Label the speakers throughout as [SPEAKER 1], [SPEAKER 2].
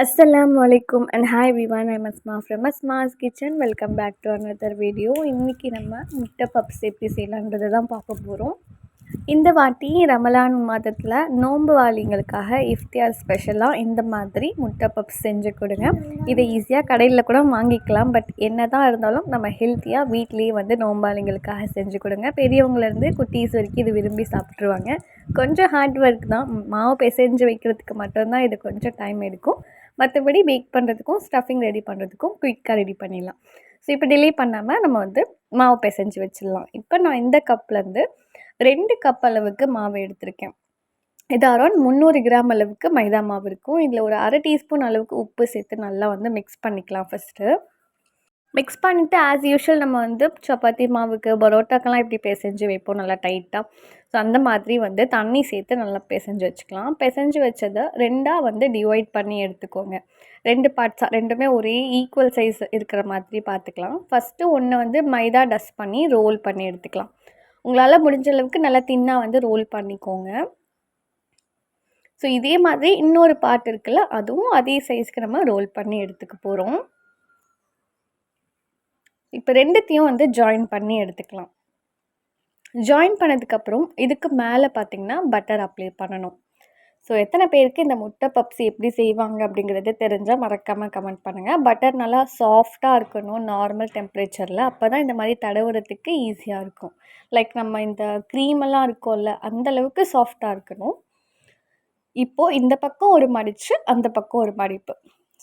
[SPEAKER 1] அஸ்லாம் வலைக்கும் and hi Vivaan I Masma from Masma's kitchen welcome back to another video இன்றைக்கி நம்ம முட்டை பப்ஸ் எப்படி செய்யலான்றதை தான் பார்க்க போகிறோம் இந்த வாட்டி ரமலான் மாதத்தில் நோம்பு வாளிங்களுக்காக இஃப்தியார் ஸ்பெஷலாக இந்த மாதிரி முட்டை பப்ஸ் செஞ்சு கொடுங்க. இதை ஈஸியாக கடையில் கூட வாங்கிக்கலாம். பட் என்ன தான் இருந்தாலும் நம்ம ஹெல்த்தியாக வீட்லேயே வந்து நோம்பாளிங்களுக்காக செஞ்சு கொடுங்க. பெரியவங்கலேருந்து குட்டீஸ் வரைக்கும் இது விரும்பி சாப்பிட்ருவாங்க கொஞ்சம் ஹார்ட் ஒர்க் தான். மாவு பிசைஞ்சு வைக்கிறதுக்கு மட்டும்தான் இது கொஞ்சம் டைம் எடுக்கும். மற்றபடி பேக் பண்ணுறதுக்கும் ஸ்டஃபிங் ரெடி பண்ணுறதுக்கும் குயிக்காக ரெடி பண்ணிடலாம். ஸோ இப்போ டிலே பண்ணாமல் நம்ம வந்து மாவு பிசைஞ்சு வச்சிடலாம். இப்போ நான் இந்த கப்லேருந்து ரெண்டு கப் அளவுக்கு மாவு எடுத்திருக்கேன். இது அரௌண்ட் முந்நூறு கிராம் அளவுக்கு மைதா மாவு இருக்கும். இதில் ஒரு அரை டீஸ்பூன் அளவுக்கு உப்பு சேர்த்து நல்லா வந்து மிக்ஸ் பண்ணிக்கலாம் ஃபஸ்ட்டு மிக்ஸ் பண்ணிவிட்டு ஆஸ் யூஷுவல் நம்ம வந்து சப்பாத்தி மாவுக்கு பரோட்டாக்கெல்லாம் இப்படி பிசைஞ்சு வைப்போம் நல்லா டைட்டாக ஸோ அந்த மாதிரி வந்து தண்ணி சேர்த்து நல்லா பிசைஞ்சு வச்சுக்கலாம். பிசைஞ்சு வச்சதை ரெண்டாக வந்து டிவைட் பண்ணி எடுத்துக்கோங்க. ரெண்டு பார்ட்ஸாக ரெண்டுமே ஒரே ஈக்குவல் சைஸ் இருக்கிற மாதிரி பார்த்துக்கலாம். ஃபஸ்ட்டு ஒன்று வந்து மைதா டஸ்ட் பண்ணி ரோல் பண்ணி எடுத்துக்கலாம். உங்களால் முடிஞ்ச அளவுக்கு நல்லா தின்னாக வந்து ரோல் பண்ணிக்கோங்க. ஸோ இதே மாதிரி இன்னொரு பார்ட் இருக்குல்ல அதுவும் அதே சைஸ்க்கு நம்ம ரோல் பண்ணி எடுத்துக்க போகிறோம் இப்போ ரெண்டுத்தையும் வந்து ஜாயின் பண்ணி எடுத்துக்கலாம். ஜாயின் பண்ணதுக்கப்புறம் இதுக்கு மேலே பார்த்திங்கன்னா பட்டர் அப்ளை பண்ணணும். ஸோ எத்தனை பேருக்கு இந்த முட்டை பப்ஸி எப்படி செய்வாங்க அப்படிங்கிறது தெரிஞ்சால் மறக்காமல் கமெண்ட் பண்ணுங்கள் பட்டர் நல்லா சாஃப்டாக இருக்கணும் நார்மல் டெம்பரேச்சரில் அப்போ தான் இந்த மாதிரி தடவுறதுக்கு ஈஸியாக இருக்கும். லைக் நம்ம இந்த க்ரீமெல்லாம் இருக்கோம்ல அந்தளவுக்கு சாஃப்டாக இருக்கணும். இப்போது இந்த பக்கம் ஒரு மடித்து அந்த பக்கம் ஒரு மடிப்பு.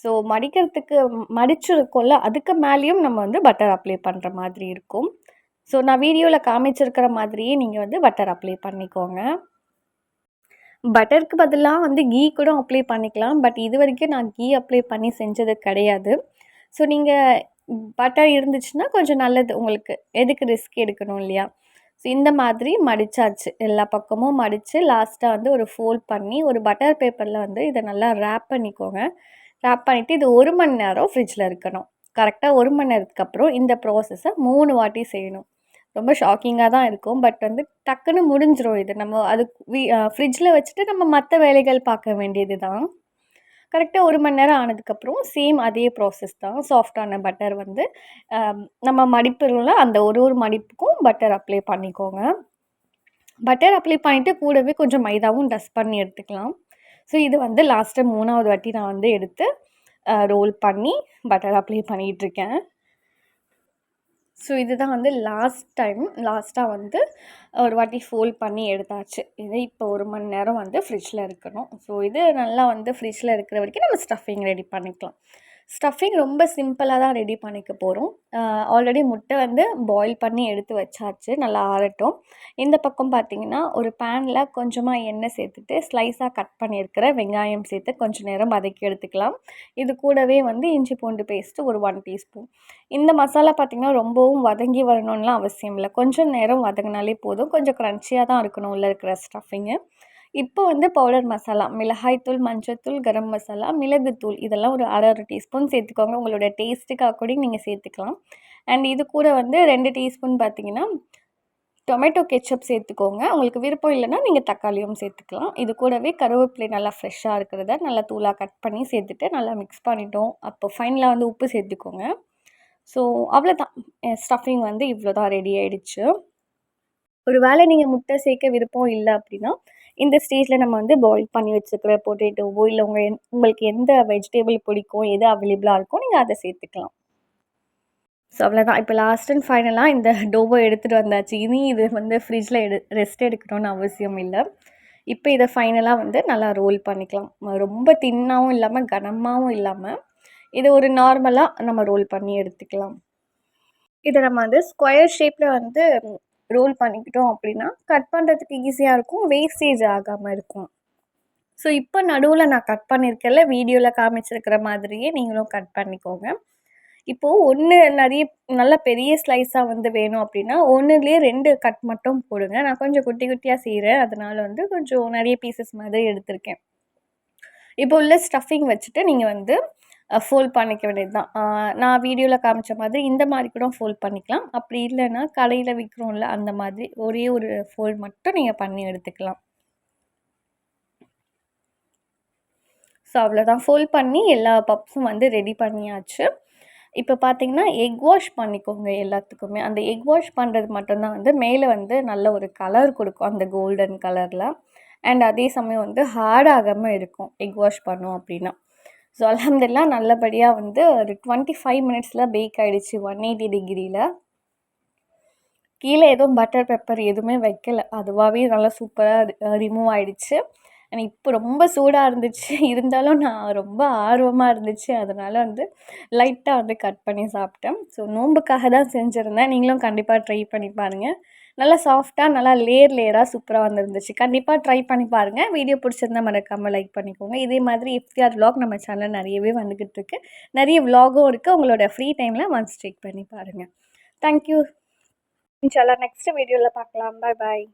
[SPEAKER 1] ஸோ மடிக்கிறதுக்கு மடிச்சிருக்கோம்ல அதுக்கு மேலேயும் நம்ம வந்து பட்டர் அப்ளை பண்ணுற மாதிரி இருக்கும். ஸோ நான் வீடியோவில் காமிச்சிருக்கிற மாதிரியே நீங்கள் வந்து பட்டர் அப்ளை பண்ணிக்கோங்க. பட்டருக்கு பதிலாக வந்து கீ கூட அப்ளை பண்ணிக்கலாம். பட் இது வரைக்கும் நான் கீ அப்ளை பண்ணி செஞ்சது கிடையாது. ஸோ நீங்கள் பட்டர் இருந்துச்சுன்னா கொஞ்சம் நல்லது. உங்களுக்கு எதுக்கு ரிஸ்க் எடுக்கணும் இல்லையா? ஸோ இந்த மாதிரி மடித்தாச்சு எல்லா பக்கமும் மடித்து லாஸ்ட்டாக வந்து ஒரு ஃபோல்ட் பண்ணி ஒரு பட்டர் பேப்பரில் வந்து இதை நல்லா ரேப் பண்ணிக்கோங்க. ரேப் பண்ணிவிட்டு இது ஒரு மணி நேரம் ஃப்ரிட்ஜில் இருக்கணும். கரெக்டாக ஒரு மணி நேரத்துக்கு அப்புறம் இந்த ப்ராசஸை மூணு வாட்டி செய்யணும். ரொம்ப ஷாக்கிங்காக தான் இருக்கும். பட் வந்து டக்குன்னு முடிஞ்சிடும் இது. நம்ம அது வீ ஃப்ரிட்ஜில் வச்சுட்டு நம்ம மற்ற வேலைகள் பார்க்க வேண்டியது தான். கரெக்டாக ஒரு மணி நேரம் ஆனதுக்கப்புறம் சேம் அதே ப்ராசஸ் தான். சாஃப்டான பட்டர் வந்து நம்ம மடிப்புல அந்த ஒரு ஒரு மடிப்புக்கும் பட்டர் அப்ளை பண்ணிக்கோங்க. பட்டர் அப்ளை பண்ணிவிட்டு கூடவே கொஞ்சம் மைதாவும் டஸ்ட் பண்ணி எடுத்துக்கலாம். ஸோ இது வந்து லாஸ்ட்டு மூணாவது வாட்டி நான் வந்து எடுத்து ரோல் பண்ணி பட்டர் அப்ளை பண்ணிகிட்ருக்கேன் ஸோ இதுதான் வந்து லாஸ்ட் டைம் லாஸ்ட்டாக வந்து ஒரு வாட்டி ஃபோல்ட் பண்ணி எடுத்தாச்சு. இது இப்போ ஒரு மணி நேரம் வந்து ஃப்ரிட்ஜில் இருக்கணும். ஸோ இது நல்லா வந்து ஃப்ரிட்ஜில் இருக்கிற வரைக்கும் நம்ம ஸ்டஃபிங் ரெடி பண்ணிக்கலாம். ஸ்டஃபிங் ரொம்ப சிம்பிளாக தான் ரெடி பண்ணிக்க போகிறோம் ஆல்ரெடி முட்டை வந்து பாயில் பண்ணி எடுத்து வச்சாச்சு. நல்லா ஆறட்டும். இந்த பக்கம் பார்த்திங்கன்னா ஒரு பேனில் கொஞ்சமாக எண்ணெய் சேர்த்துட்டு ஸ்லைஸாக கட் பண்ணியிருக்கிற வெங்காயம் சேர்த்து கொஞ்சம் நேரம் வதக்கி எடுத்துக்கலாம். இது கூடவே வந்து இஞ்சி பூண்டு பேஸ்ட்டு ஒரு ஒன் டீஸ்பூன் இந்த மசாலா பார்த்திங்கன்னா ரொம்பவும் வதங்கி வரணும்லாம் அவசியம் இல்லை. கொஞ்சம் நேரம் வதங்கினாலே போதும். கொஞ்சம் க்ரன்ச்சியாக தான் இருக்கணும் உள்ளே இருக்கிற ஸ்டஃபிங்கு இப்போ வந்து பவுடர் மசாலா மிளகாய்த்தூள் மஞ்சத்தூள் கரம் மசாலா மிளகுத்தூள் இதெல்லாம் ஒரு அரை அரை டீஸ்பூன் சேர்த்துக்கோங்க. உங்களோட டேஸ்ட்டுக்கு அக்கார்டிங் நீங்கள் சேர்த்துக்கலாம். அண்ட் இது கூட வந்து ரெண்டு டீஸ்பூன் பார்த்தீங்கன்னா டொமேட்டோ கெச்சப் சேர்த்துக்கோங்க. உங்களுக்கு விருப்பம் இல்லைன்னா நீங்கள் தக்காளியும் சேர்த்துக்கலாம். இது கூடவே கருவேப்பிலை நல்லா ஃப்ரெஷ்ஷாக இருக்கிறத நல்லா தூளாக கட் பண்ணி சேர்த்துட்டு நல்லா மிக்ஸ் பண்ணிட்டோம். அப்போ ஃபைனலாக வந்து உப்பு சேர்த்துக்கோங்க. ஸோ அவ்வளோதான் ஸ்டஃபிங் வந்து இவ்வளோ தான் ரெடி ஆகிடுச்சு ஒரு வேளை நீங்கள் முட்டை சேர்க்க விருப்பம் இல்லை அப்படின்னா இந்த ஸ்டேஜில் நம்ம வந்து பாயில் பண்ணி வச்சுருக்கிற பொட்டேட்டோவோ இல்லை உங்கள் உங்களுக்கு எந்த வெஜிடேபிள் பிடிக்கும் எது அவைலபிளாக இருக்கோ நீங்கள் அதை சேர்த்துக்கலாம். ஸோ அவ்வளோதான் இப்போ லாஸ்ட் அண்ட் ஃபைனலாக இந்த டோவோ எடுத்துகிட்டு வந்தாச்சு. இனி இது வந்து ஃப்ரிட்ஜில் எடு ரெஸ்ட் எடுக்கணும்னு அவசியம் இல்லை. இப்போ இதை ஃபைனலாக வந்து நல்லா ரோல் பண்ணிக்கலாம். ரொம்ப தின்னாகவும் இல்லாமல் கனமாகவும் இல்லாமல் இதை ஒரு நார்மலாக நம்ம ரோல் பண்ணி எடுத்துக்கலாம். இதை நம்ம வந்து ஸ்கொயர் ஷேப்பில் வந்து ரோல் பண்ணிக்கிட்டோம் அப்படின்னா கட் பண்ணுறதுக்கு ஈஸியாக இருக்கும். வேஸ்டேஜ் ஆகாமல் இருக்கும். ஸோ இப்போ நடுவில் நான் கட் பண்ணியிருக்கல வீடியோவில் காமிச்சிருக்கிற மாதிரியே நீங்களும் கட் பண்ணிக்கோங்க. இப்போது ஒன்று நிறைய நல்ல பெரிய ஸ்லைஸாக வந்து வேணும் அப்படின்னா ஒன்றுலேயே ரெண்டு கட் மட்டும் போடுங்க. நான் கொஞ்சம் குட்டி குட்டியாக செய்கிறேன் அதனால் வந்து கொஞ்சம் நிறைய பீசஸ் மாதிரி எடுத்திருக்கேன். இப்போ உள்ள ஸ்டஃபிங் வச்சுட்டு நீங்கள் வந்து ஃபோல்ட் பண்ணிக்க வேண்டியது தான் நான் வீடியோவில் காமிச்ச மாதிரி இந்த மாதிரி கூட ஃபோல்ட் பண்ணிக்கலாம். அப்படி இல்லைன்னா கடையில் விற்கிறோம்ல அந்த மாதிரி ஒரே ஒரு ஃபோல்ட் மட்டும் நீங்கள் பண்ணி எடுத்துக்கலாம். ஸோ அவ்வளோதான் ஃபோல்ட் பண்ணி எல்லா பப்ஸும் வந்து ரெடி பண்ணியாச்சு. இப்போ பார்த்தீங்கன்னா எக் வாஷ் பண்ணிக்கோங்க எல்லாத்துக்குமே. அந்த எக் வாஷ் பண்ணுறது மட்டும்தான் வந்து மேலே வந்து நல்ல ஒரு கலர் கொடுக்கும் அந்த கோல்டன் கலரில் அண்ட் அதே சமயம் வந்து ஹார்ட் ஆகாமல் இருக்கும் எக் வாஷ் பண்ணோம் அப்படின்னா. ஸோ அலமதுல்லாம் நல்லபடியாக வந்து ஒரு டுவெண்ட்டி ஃபைவ் மினிட்ஸில் பேக் ஆகிடுச்சு ஒன் எயிட்டி டிகிரியில் கீழே எதுவும் பட்டர் பெப்பர் எதுவுமே வைக்கல. அதுவாகவே நல்லா சூப்பராக ரிமூவ் ஆகிடுச்சு அண்ட் இப்போ ரொம்ப சூடாக இருந்துச்சு. இருந்தாலும் நான் ரொம்ப ஆர்வமாக இருந்துச்சு. அதனால் வந்து லைட்டாக வந்து கட் பண்ணி சாப்பிட்டேன். ஸோ நோம்புக்காக தான் செஞ்சுருந்தேன். நீங்களும் கண்டிப்பாக ட்ரை பண்ணி பாருங்கள் நல்லா சாஃப்டாக நல்லா லேயர் லேயராக சூப்பராக வந்துருந்துச்சு. கண்டிப்பாக ட்ரை பண்ணி பாருங்கள் வீடியோ பிடிச்சிருந்தா மறக்காமல் லைக் பண்ணிக்கோங்க. இதே மாதிரி எஃப்டிஆர் விலாக் நம்ம சேனலில் நிறையவே வந்துக்கிட்டு இருக்கு. நிறைய விலாகும் இருக்குது உங்களோட ஃப்ரீ டைமில் ஒன்ஸ் செக் பண்ணி பாருங்கள் தேங்க்யூ இன்ஷால்லா நெக்ஸ்ட் வீடியோவில் பார்க்கலாம். பாய் பாய்